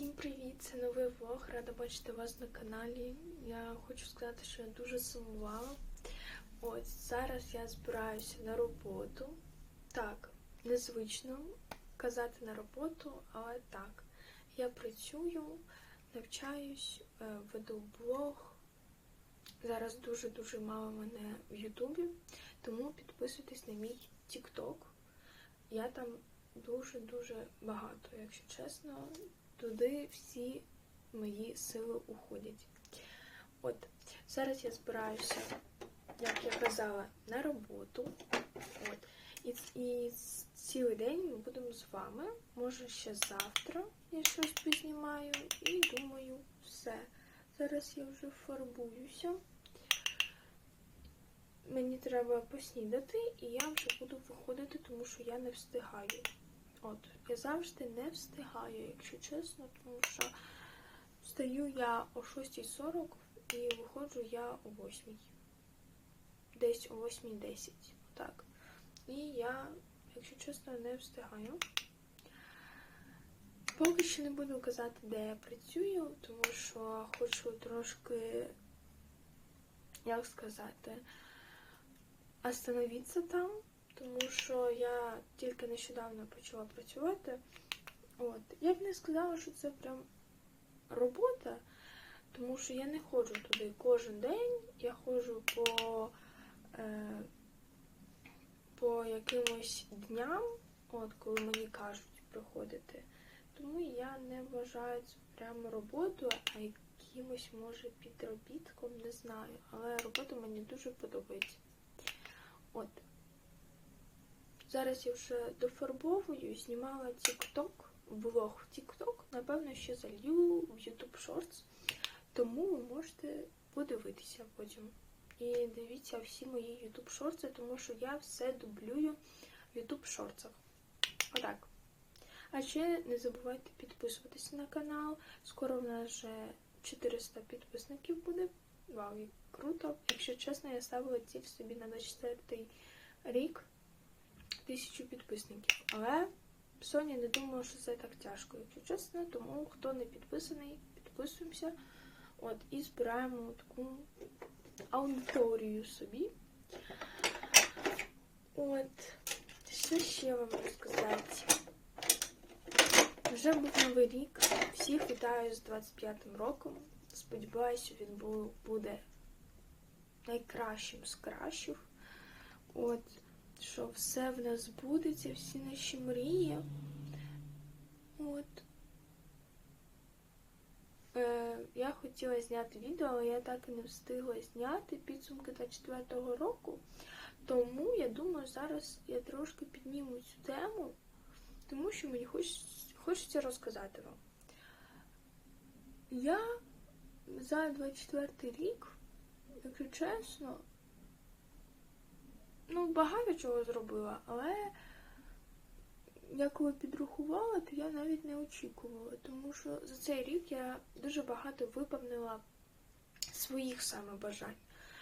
Всім привіт! Це новий влог. Рада бачити вас на каналі. Я хочу сказати, що я дуже сумувала. Ось зараз я збираюся на роботу. Так, незвично казати на роботу, але так. Я працюю, навчаюсь, е, веду блог. Зараз дуже-дуже мало мене в Ютубі, тому підписуйтесь на мій TikTok. Я там дуже-дуже багато, якщо чесно. Туди всі мої сили уходять. От, зараз я збираюся, як я казала, на роботу. От. І, і цілий день ми будемо з вами. Може, ще завтра я щось познімаю. І думаю, все. Зараз я вже фарбуюся. Мені треба поснідати, і я вже буду виходити, тому що я не встигаю. От, я завжди не встигаю, якщо чесно, тому що встаю я о 6.40 і виходжу я о 8. Десь о 8.10. Так. І я, якщо чесно, не встигаю. Поки що не буду казати, де я працюю, тому що хочу трошки, як сказати, остановитися там тому що я тільки нещодавно почала працювати. От. Я б не сказала, що це прям робота, тому що я не ходжу туди кожен день, я ходжу по е, по якимось дням, от, коли мені кажуть приходити. Тому я не вважаю це прямо роботою, а якимось, може, підробітком, не знаю. Але робота мені дуже подобається. От. Зараз я вже дофарбовую, знімала TikTok, влог в TikTok, напевно, ще залью в YouTube Shorts, тому ви можете подивитися потім. І дивіться всі мої YouTube Shorts, тому що я все дублюю в YouTube Shorts. Отак. А ще не забувайте підписуватися на канал. Скоро в нас вже 400 підписників буде. Вау, як круто! Якщо чесно, я ставила ціль собі на 24 рік тисячу підписників. Але Соня не думала, що це так тяжко, якщо чесно. Тому хто не підписаний, підписуємося. От, і збираємо таку аудиторію собі. От, що ще вам розказати? Вже був новий рік. Всіх вітаю з 25-м роком. Сподіваюся, він буде найкращим з кращих. От що все в нас збудеться, всі наші мрії. От. Е, Я хотіла зняти відео, але я так і не встигла зняти підсумки 24-го року. Тому я думаю, зараз я трошки підніму цю тему, тому що мені хоч, хочеться розказати вам. Я за 24 рік, якщо чесно, ну, багато чого зробила, але я коли підрахувала, то я навіть не очікувала, тому що за цей рік я дуже багато виповнила своїх саме бажань,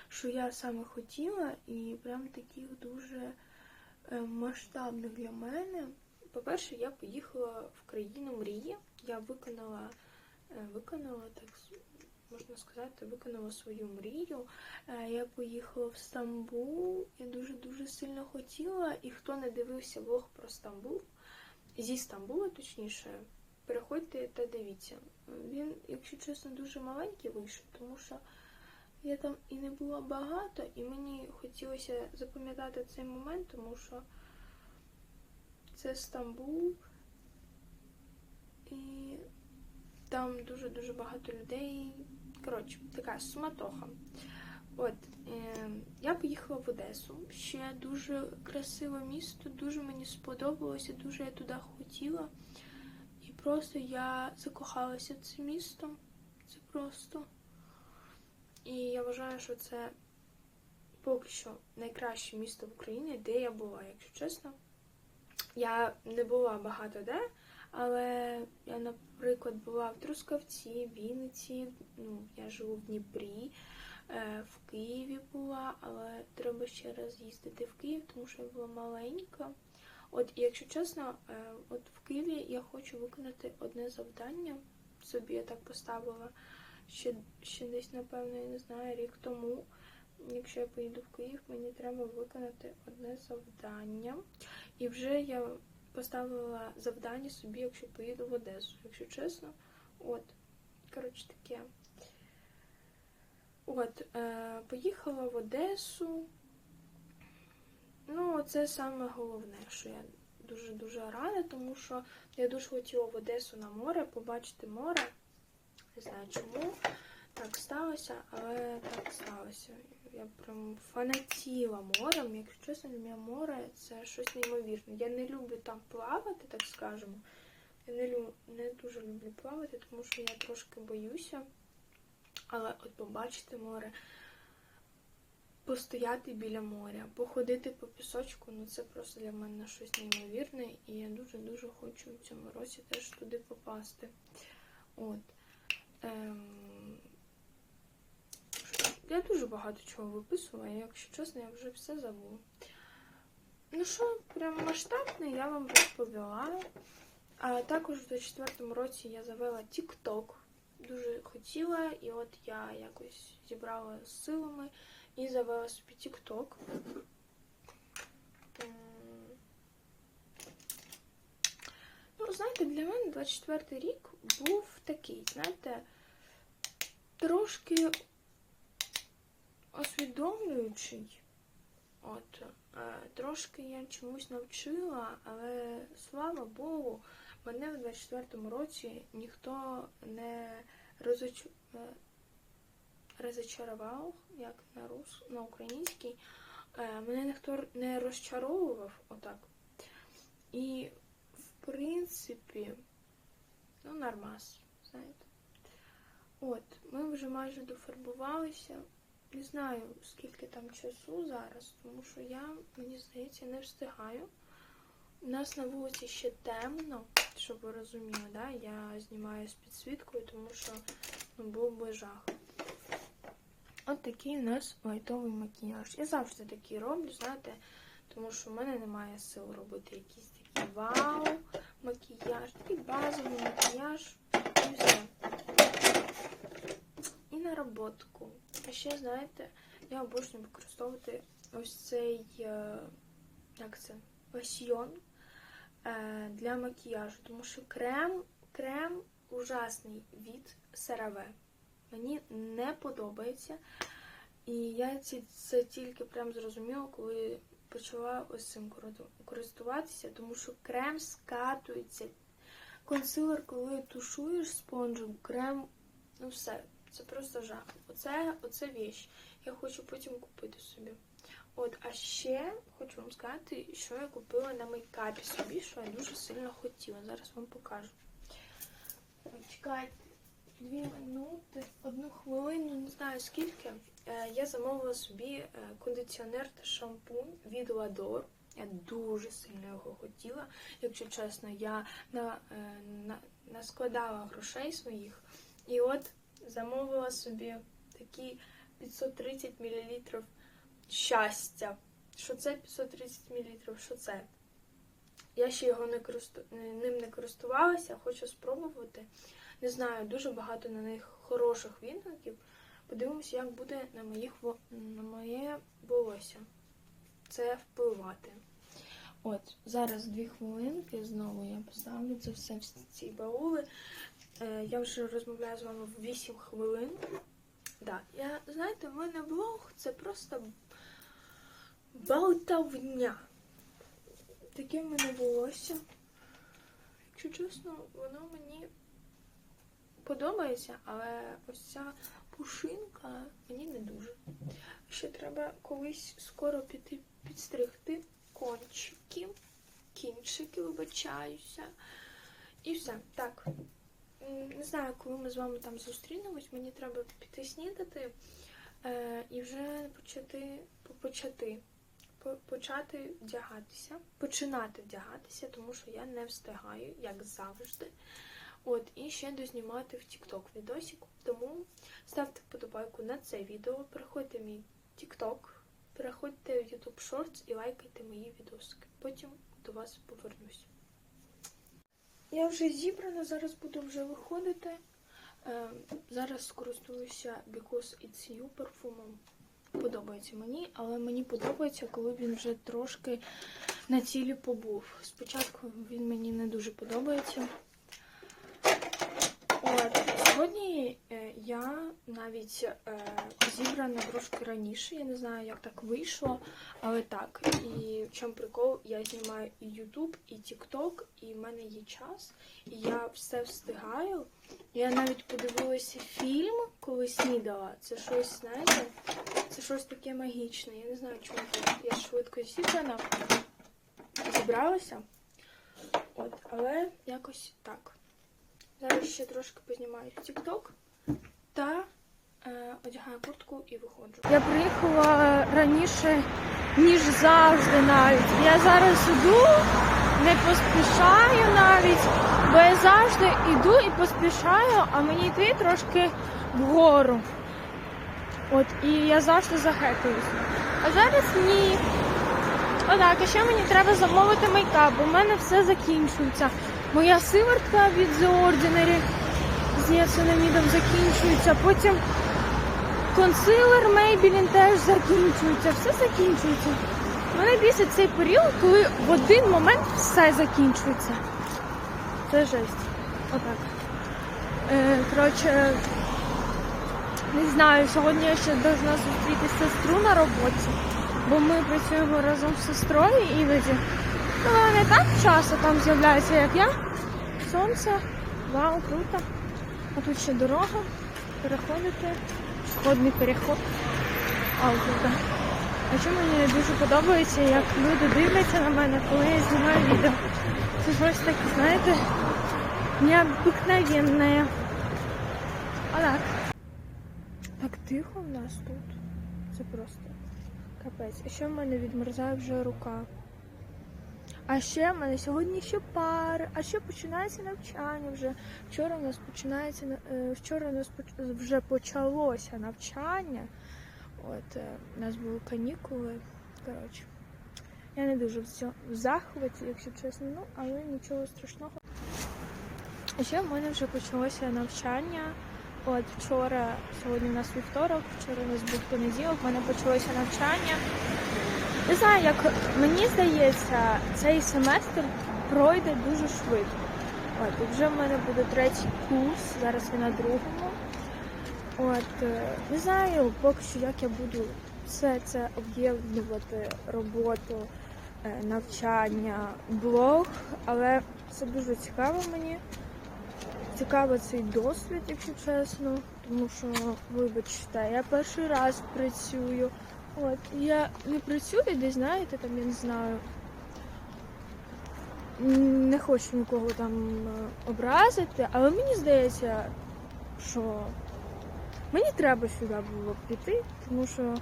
що я саме хотіла, і прям таких дуже е, масштабних для мене. По-перше, я поїхала в країну мрії, я виконала, е, виконала так можна сказати, виконала свою мрію. Е, я поїхала в Стамбул. Я дуже-дуже сильно хотіла. І хто не дивився влог про Стамбул, зі Стамбула, точніше, переходьте та дивіться. Він, якщо чесно, дуже маленький вийшов, тому що я там і не була багато, і мені хотілося запам'ятати цей момент, тому що це Стамбул. І там дуже-дуже багато людей. Коротше, така суматоха. От, е, я поїхала в Одесу. Ще дуже красиве місто, дуже мені сподобалося, дуже я туди хотіла. І просто я закохалася в це місто. Це просто. І я вважаю, що це поки що найкраще місто в Україні, де я була, якщо чесно. Я не була багато де. Але я, наприклад, була в Трускавці, Вінниці, ну, я живу в Дніпрі, е, в Києві була, але треба ще раз їздити в Київ, тому що я була маленька. От, якщо чесно, е, от в Києві я хочу виконати одне завдання. собі я так поставила ще, ще десь, напевно, я не знаю, рік тому. Якщо я поїду в Київ, мені треба виконати одне завдання. І вже я поставила завдання собі, якщо поїду в Одесу, якщо чесно. От, коротше таке. От, е, поїхала в Одесу. Ну, це саме головне, що я дуже-дуже рада, тому що я дуже хотіла в Одесу на море, побачити море. Не знаю чому так сталося, але так сталося. Я прям фанатіла морем. Якщо чесно, для мене море це щось неймовірне. Я не люблю там плавати, так скажемо. Я не, лю... не дуже люблю плавати, тому що я трошки боюся. Але от побачити море, постояти біля моря, походити по пісочку, ну це просто для мене щось неймовірне. І я дуже-дуже хочу в цьому році теж туди попасти. От. Ем... Я дуже багато чого виписувала, якщо чесно, я вже все забула. Ну що, прям масштабне, я вам розповіла. А також в 24-му році я завела TikTok. Дуже хотіла, і от я якось зібрала з силами і завела собі TikTok. Ну, знаєте, для мене 24-й рік був такий, знаєте, трошки освідомлюючий. От, е, трошки я чомусь навчила, але слава Богу, мене в 24-му році ніхто не розоч... е, розочарував, як на рус... на українській. Е, Мене ніхто не розчаровував отак. І, в принципі, ну, нормас, знаєте. От, ми вже майже дофарбувалися. Не знаю, скільки там часу зараз, тому що я, мені здається, не встигаю. У нас на вулиці ще темно, щоб ви розуміли, да? я знімаю з підсвіткою, тому що ну, був би жах. От такий у нас лайтовий макіяж. Я завжди такий роблю, знаєте, тому що в мене немає сил робити якийсь такий вау макіяж, такий базовий макіяж і все. І наработку. А ще, знаєте, я обожнюю використовувати ось цей, е, як це, лосьйон е, для макіяжу, тому що крем, крем ужасний від CeraVe. Мені не подобається. І я це тільки прям зрозуміла, коли почала ось цим користуватися, тому що крем скатується. Консилер, коли тушуєш спонжем, крем, ну все, це просто жах. Оце, оце віч. Я хочу потім купити собі. От, а ще хочу вам сказати, що я купила на мейкапі собі, що я дуже сильно хотіла. Зараз вам покажу. Чекайте, дві минути, одну хвилину, не знаю скільки. Е, Я замовила собі е, кондиціонер та шампунь від Ладор. Я дуже сильно його хотіла. Якщо чесно, я на, е, на, наскладала грошей своїх. І от замовила собі такі 530 мл щастя. Що це 530 мл? Що це? Я ще його не користу... ним не користувалася, хочу спробувати. Не знаю, дуже багато на них хороших відгуків. Подивимося, як буде на, моїх... на моє волосся це впливати. От, зараз дві хвилинки знову я поставлю це все в ці баули. Е, я вже розмовляю з вами в 8 хвилин. Да, я, знаєте, в мене блог це просто болтовня. Таке в мене волосся. Якщо чесно, воно мені подобається, але ось ця пушинка мені не дуже. Ще треба колись скоро піти підстригти кончики, кінчики, вибачаюся. І все. Так. Не знаю, коли ми з вами там зустрінемось, мені треба піти снідати е, і вже почати почати. Почати вдягатися, починати вдягатися, тому що я не встигаю, як завжди. От, і ще дознімати в TikTok відосик. Тому ставте вподобайку на це відео, переходьте в мій TikTok, переходьте в YouTube Shorts і лайкайте мої відосики. Потім до вас повернусь. Я вже зібрана, зараз буду вже виходити. Е, зараз скористуюся Because It's You парфумом. Подобається мені, але мені подобається, коли він вже трошки на цілі побув. Спочатку він мені не дуже подобається. От, сьогодні е, я навіть е, зібрана трошки раніше. Я не знаю, як так вийшло, але так. І в чому прикол, я знімаю і YouTube, і TikTok, і в мене є час, і я все встигаю. Я навіть подивилася фільм, коли снідала. Це щось, знаєте, це щось таке магічне. Я не знаю, чому так. Я швидко зібрана, зібралася. От, але якось так. Зараз ще трошки познімаю TikTok та е, одягаю куртку і виходжу. Я приїхала раніше, ніж завжди навіть. Я зараз іду, не поспішаю навіть, бо я завжди іду і поспішаю, а мені йти трошки вгору. От, і я завжди захекаюсь. А зараз ні. Отак, а ще мені треба замовити мейкап, бо в мене все закінчується. Моя сивертка від The Ordinary з ніацинамідом закінчується. Потім консилер Maybelline теж закінчується. Все закінчується. Мене бісить цей період, коли в один момент все закінчується. Це жесть. Отак. Е, коротше, не знаю, сьогодні я ще должна зустріти сестру на роботі, бо ми працюємо разом з сестрою іноді. Ну, не так часто там з'являється, як я. Сонце, вау, круто. А тут ще дорога, переходити, сходний переход. Вау, круто. А що мені дуже подобається, як люди дивляться на мене, коли я знімаю відео. Це щось таке, знаєте, необикновенне. А так. Тихо в нас тут. Це просто капець. А ще в мене відмерзає вже рука. А ще в мене сьогодні ще пари, а ще починається навчання вже. Вчора у нас починається на- е, вчора у нас вже почалося навчання. От е, у нас були канікули. Коротше, я не дуже в захваті, якщо чесно, ну але нічого страшного. А ще в мене вже почалося навчання. От вчора, сьогодні у нас вівторок, вчора у нас був понеділок, в мене почалося навчання. Не знаю, як мені здається, цей семестр пройде дуже швидко. От, вже в мене буде третій курс, зараз я на другому. От, е, не знаю поки що, як я буду все це об'єднувати, роботу, е, навчання, блог, але це дуже цікаво мені. Цікаво цей досвід, якщо чесно, тому що, вибачте, я перший раз працюю. От, я не працюю десь, знаєте, там я не знаю. Не хочу нікого там е, образити, але мені здається, що мені треба сюди було піти, тому що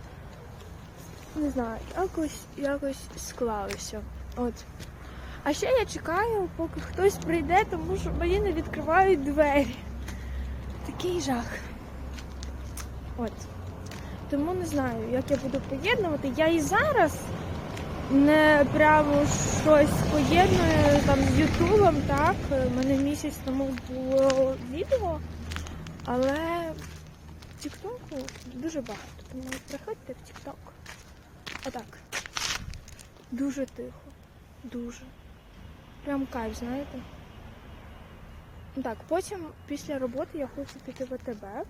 не знаю, якось якось склалося. От. А ще я чекаю, поки хтось прийде, тому що мені не відкривають двері. Такий жах. От. Тому не знаю, як я буду поєднувати. Я і зараз не прямо щось поєдную там з Ютубом, так. У мене місяць тому було відео, але в Тіктоку дуже багато. Тому приходьте в Тікток. Отак. Дуже тихо. Дуже. Прям кайф, знаєте. Так, потім після роботи я хочу піти в АТБ,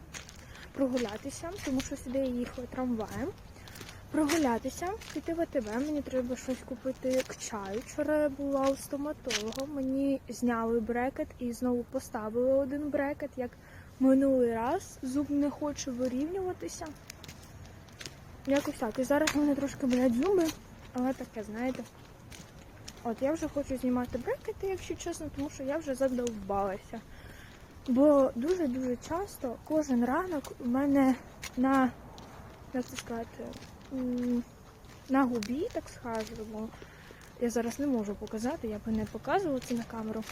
прогулятися, тому що сюди я їхала трамваєм. Прогулятися, піти в АТБ, мені треба щось купити к чаю. Вчора я була у стоматолога, мені зняли брекет і знову поставили один брекет, як минулий раз. Зуб не хоче вирівнюватися. Якось так. І зараз в мене трошки болять зуби, але таке, знаєте. От я вже хочу знімати брекети, якщо чесно, тому що я вже задовбалася. Бо дуже-дуже часто кожен ранок у мене на, як це сказати, на губі, так скажемо, я зараз не можу показати, я би не показувала це на камеру.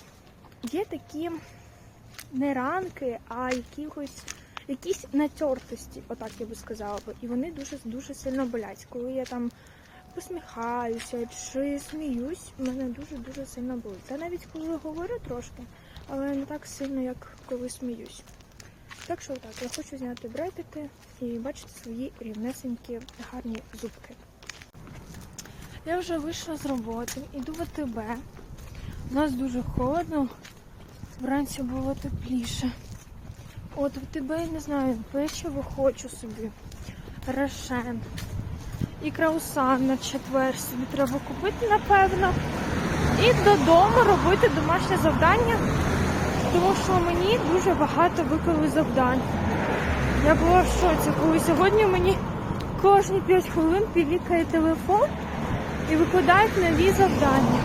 Є такі не ранки, а якихось, якісь натертості, отак я би сказала би. І вони дуже дуже сильно болять. Коли я там посміхаюся чи сміюсь, мене дуже-дуже сильно болить. Та навіть коли говорю трошки, але не так сильно, як коли сміюсь. Так що так, я хочу зняти брейтики і бачити свої рівнесенькі гарні зубки. Я вже вийшла з роботи, іду в АТБ. У нас дуже холодно, вранці було тепліше. От в АТБ, я не знаю, печиво хочу собі, рошен. І краусан на четвер собі треба купити, напевно. І додому робити домашнє завдання, тому що мені дуже багато виклали завдань. Я була в шоці, коли сьогодні мені кожні 5 хвилин пілікає телефон і викладають нові завдання.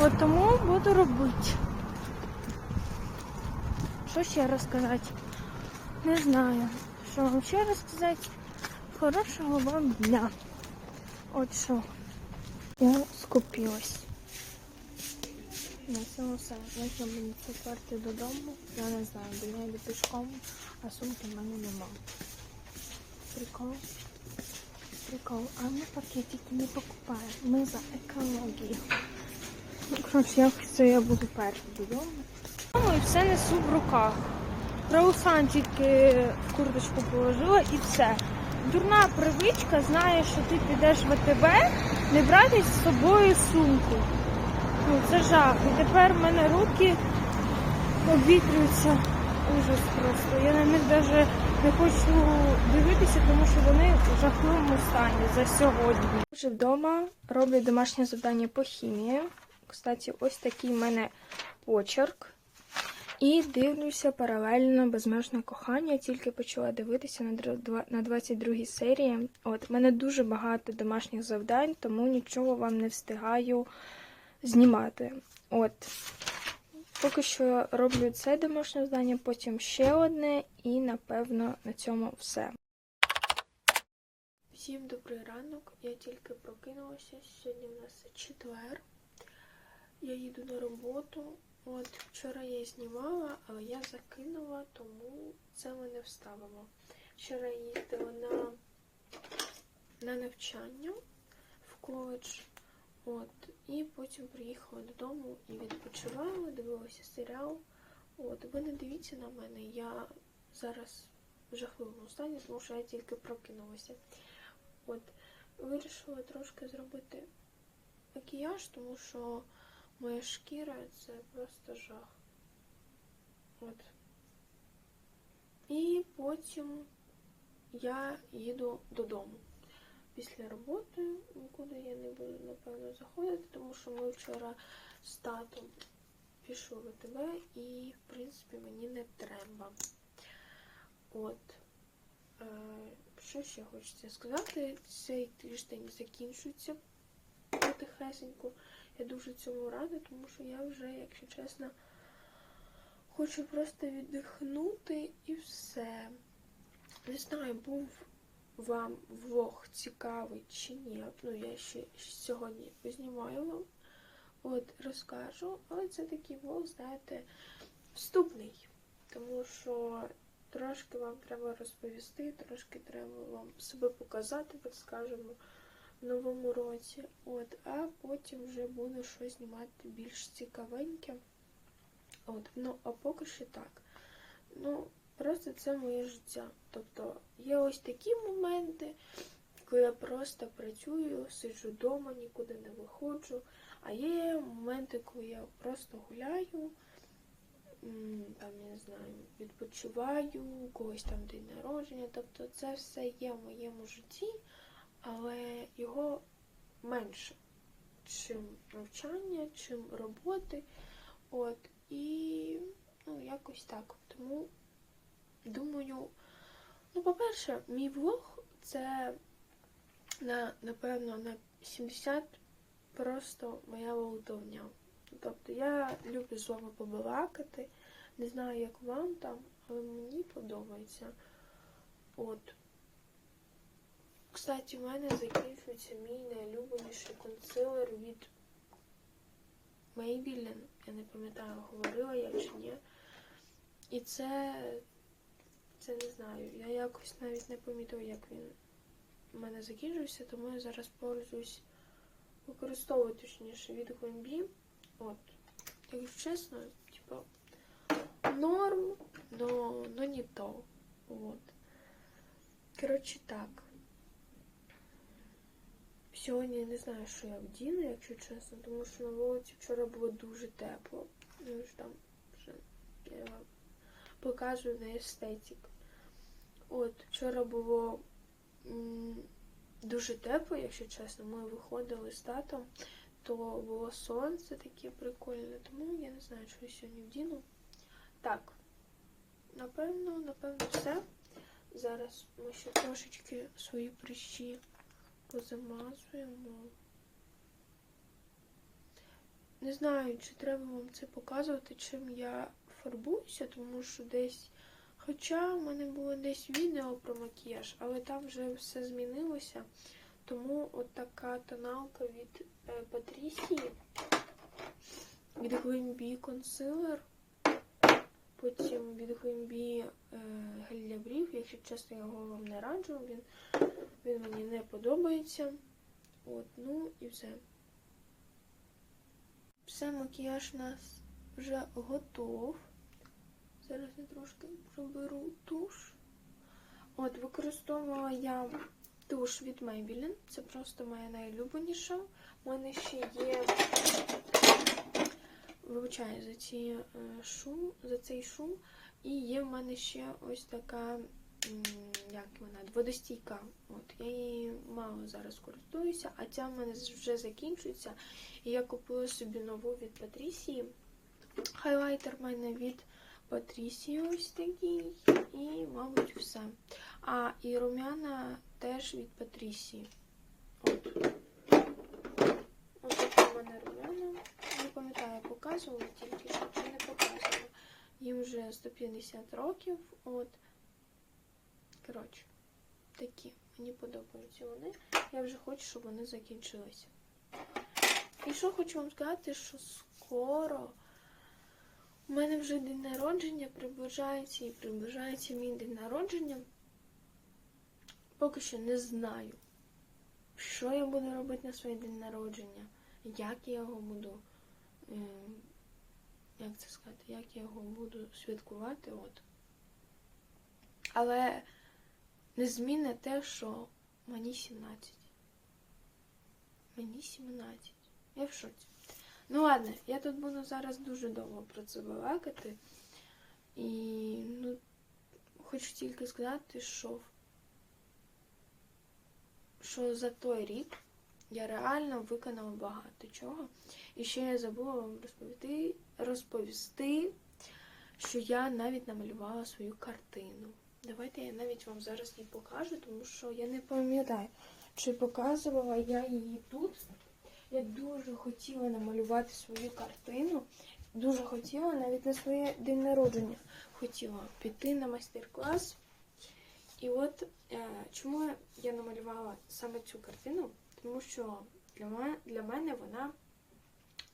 От тому буду робити. Що ще розказати? Не знаю, що вам ще розказати. Хорошого вам дня. От що. Я скупилась. На цьому все. Можна мені четверти додому. Я не знаю, бо я йду пішком, а сумки в мене нема. Прикол. Прикол. А ми пакетики не покупаємо. Ми за екологію. Ну, коротше, це я буду перший додому. Ну і все несу в руках. Тільки в курточку положила і все. Дурна привичка знає, що ти підеш в АТБ, не брати з собою сумку. Ну, це жах. І тепер в мене руки обвітрюються. Ужас просто. Я на них навіть не хочу дивитися, тому що вони в жахливому стані за сьогодні. Вже вдома роблю домашнє завдання по хімії. Кстати, ось такий в мене почерк. І дивлюся паралельно безмежне кохання. Тільки почала дивитися на др- два- на 22 серії. От, в мене дуже багато домашніх завдань, тому нічого вам не встигаю знімати. От. Поки що роблю це домашнє завдання, потім ще одне, і напевно на цьому все. Всім добрий ранок. Я тільки прокинулася. Сьогодні в нас четвер. Я їду на роботу. От вчора я знімала, але я закинула, тому це ми не вставимо. Вчора я їздила на, на навчання в коледж. От, і потім приїхала додому і відпочивала, дивилася серіал. От, ви не дивіться на мене, я зараз в жахливому стані, тому що я тільки прокинулася. От, вирішила трошки зробити макіяж, тому що моя шкіра це просто жах. От. І потім я їду додому. Після роботи нікуди я не буду, напевно, заходити, тому що ми вчора з татом пішли в АТБ і, в принципі, мені не треба. От. Е, що ще хочеться сказати? Цей тиждень закінчується потихесеньку. Я дуже цьому рада, тому що я вже, якщо чесно, хочу просто віддихнути і все. Не знаю, був вам влог цікавий чи ні. Ну, я ще сьогодні познімаю вам. От, розкажу, але це такий влог, знаєте, вступний. Тому що трошки вам треба розповісти, трошки треба вам себе показати, так скажемо, в новому році. От, а потім вже буду щось знімати більш цікавеньке. От, ну, а поки що так. Ну, просто це моє життя. Тобто є ось такі моменти, коли я просто працюю, сиджу вдома, нікуди не виходжу. А є моменти, коли я просто гуляю, там, я не знаю, відпочиваю, у когось там день народження. Тобто це все є в моєму житті, але його менше, чим навчання, чим роботи. От, і ну, якось так. Тому думаю, ну, по-перше, мій влог це на, напевно, на 70 просто моя волдовня. Тобто я люблю з вами побалакати. Не знаю, як вам там, але мені подобається. От. Кстати, в мене закінчується мій найулюбленіший консилер від Maybelline. Я не пам'ятаю, говорила я чи ні. І це, це не знаю. Я якось навіть не пам'ятаю, як він в мене закінчився, тому я зараз пользуюсь використовую точніше від Глембі. От. Якщо чесно, типа норм, но, но не то. Вот. Коротше, так. Сьогодні не знаю, що я вдіну, якщо чесно, тому що на вулиці вчора було дуже тепло. Ну ж там вже я вам показую на естетик. От, вчора було м, дуже тепло, якщо чесно. Ми виходили з татом, то було сонце таке прикольне, тому я не знаю, що я сьогодні вдіну. Так, напевно, напевно, все. Зараз ми ще трошечки свої прищі позамазуємо. Не знаю, чи треба вам це показувати, чим я фарбуюся, тому що десь. Хоча в мене було десь відео про макіяж, але там вже все змінилося. Тому от така тоналка від е, Патрісії, від Glambi консилер, потім від Glambi е, гель для брів. Якщо чесно, я його вам не раджу, він, він мені не подобається. От, ну і все. Все, макіяж у нас вже готов. Зараз я трошки проберу туш. От, використовувала я туш від Maybelline. Це просто моя найулюбленіша. У мене ще є. Вибачаю за ці е, шум, за цей шум. І є в мене ще ось така, як вона, водостійка. От, я її мало зараз користуюся, а ця в мене вже закінчується. І я купила собі нову від Патрісії. Хайлайтер в мене від Патрісії ось такий. І, мабуть, все. А, і румяна теж від Патрісії. От. Ось такі в мене румяна. Не пам'ятаю, показувала тільки що не показувала. Їм вже 150 років. От. Коротше, такі. Мені подобаються вони. Я вже хочу, щоб вони закінчилися. І що хочу вам сказати, що скоро. У мене вже день народження приближається і приближається мій день народження. Поки що не знаю, що я буду робити на своє день народження, як я його буду, е, як це сказати, як я його буду святкувати. От. Але незмінне те, що мені 17. Мені 17. Я в шоці. Ну ладно, я тут буду зараз дуже довго про це балакати. І ну, хочу тільки сказати, що, що за той рік я реально виконала багато чого. І ще я забула вам розповісти, розповісти, що я навіть намалювала свою картину. Давайте я навіть вам зараз її покажу, тому що я не пам'ятаю, чи показувала я її тут. Я дуже хотіла намалювати свою картину. Дуже хотіла навіть на своє день народження. Хотіла піти на майстер-клас. І от е, чому я намалювала саме цю картину? Тому що для мене, вона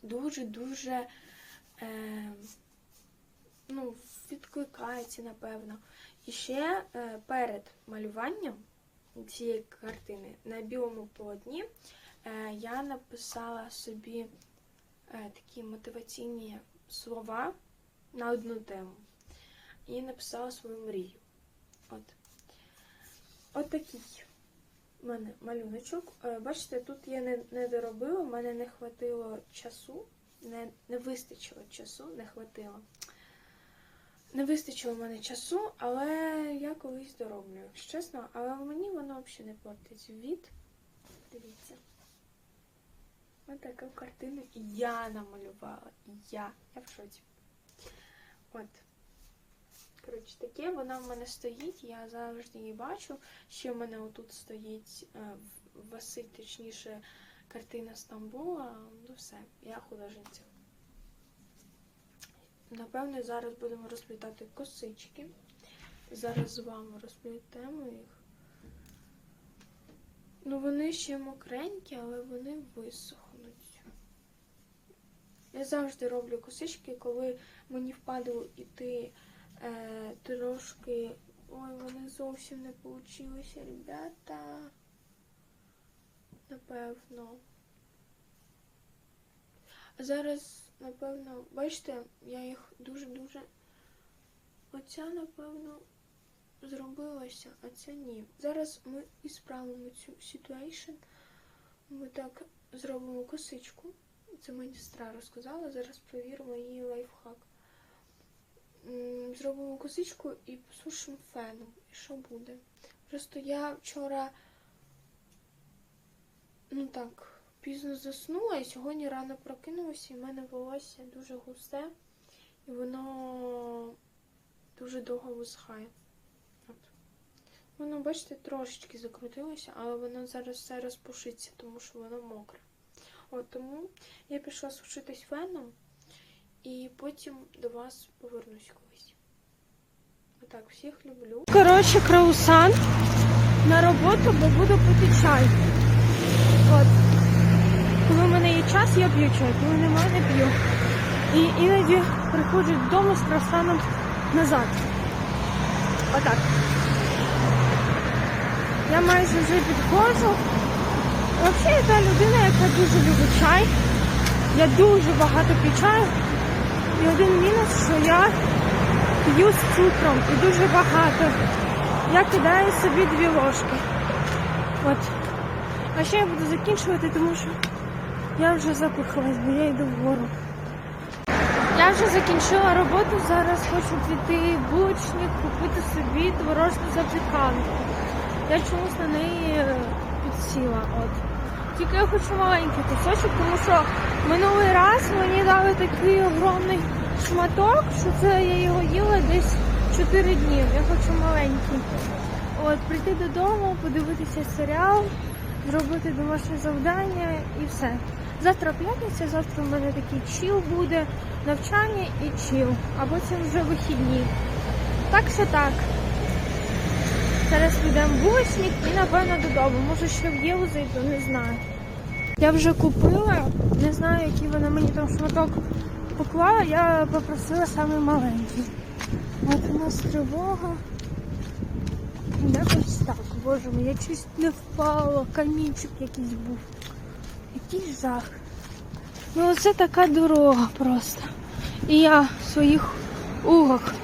дуже-дуже е, ну, відкликається, напевно. І ще е, перед малюванням цієї картини на білому полотні я написала собі е, такі мотиваційні слова на одну тему. І написала свою мрію. От. От такий в мене малюночок. Е, Бачите, тут я не, не доробила, в мене не хватило часу, не, не вистачило часу, не хватило. Не вистачило в мене часу, але я колись дороблю, чесно, але мені воно взагалі не платить від. Таку картину я намалювала. Я. Я в шоці. От. Коротше, таке вона в мене стоїть, я завжди її бачу. Ще в мене отут стоїть е, Василь, точніше, картина Стамбула. Ну все, я художниця. Напевно, зараз будемо розплітати косички. Зараз з вами розплітемо їх. Ну, вони ще мокренькі, але вони висохнуть. Я завжди роблю косички, коли мені впадло іти е, трошки. Ой, вони зовсім не вийшло, ребята. напевно. А зараз, напевно, бачите, я їх дуже-дуже. Оця, напевно, зробилася, а ця ні. Зараз ми і справимо цю ситуейшн. Ми так зробимо косичку. Це мені сестра розказала. Зараз перевіримо її лайфхак. Зробимо косичку і посушимо феном. І що буде? Просто я вчора, ну так, пізно заснула, і сьогодні рано прокинулася, і в мене волосся дуже густе, і воно дуже довго висихає. От. Воно, бачите, трошечки закрутилося, але воно зараз все розпушиться, тому що воно мокре. От тому я пішла сушитись феном і потім до вас повернусь колись. Отак, всіх люблю. Коротше, краусан на роботу, бо буду пити чай. От. Коли в мене є час, я п'ю чай, коли немає, не п'ю. І іноді приходжу додому з круасаном назад. Отак. Я майже вже підходжу. Взагалі я та людина, яка дуже любить чай. Я дуже багато п'ю чаю. І один мінус, що я п'ю з цукром і дуже багато. Я кидаю собі дві ложки. От. А ще я буду закінчувати, тому що я вже запихалась, бо я йду вгору. Я вже закінчила роботу, зараз хочу піти в булочник, купити собі творожну запіканку. Я чомусь на неї підсіла. От. Тільки я хочу маленький кусочок, тому що минулий раз мені дали такий огромний шматок, що це я його їла десь 4 дні. Я хочу маленький. От, прийти додому, подивитися серіал, зробити домашнє завдання і все. Завтра п'ятниця, завтра в мене такий чіл буде, навчання і чіл. Або це вже вихідні. Так що так. Зараз підемо в булочник і напевно додому. Може ще в Єву зайду, не знаю. Я вже купила, не знаю, який вона мені там шматок поклала, я попросила саме маленький. От у нас тривога. Якось так, боже мій, я чуть не впала, камінчик якийсь був. Який жах. Ну оце така дорога просто. І я в своїх угах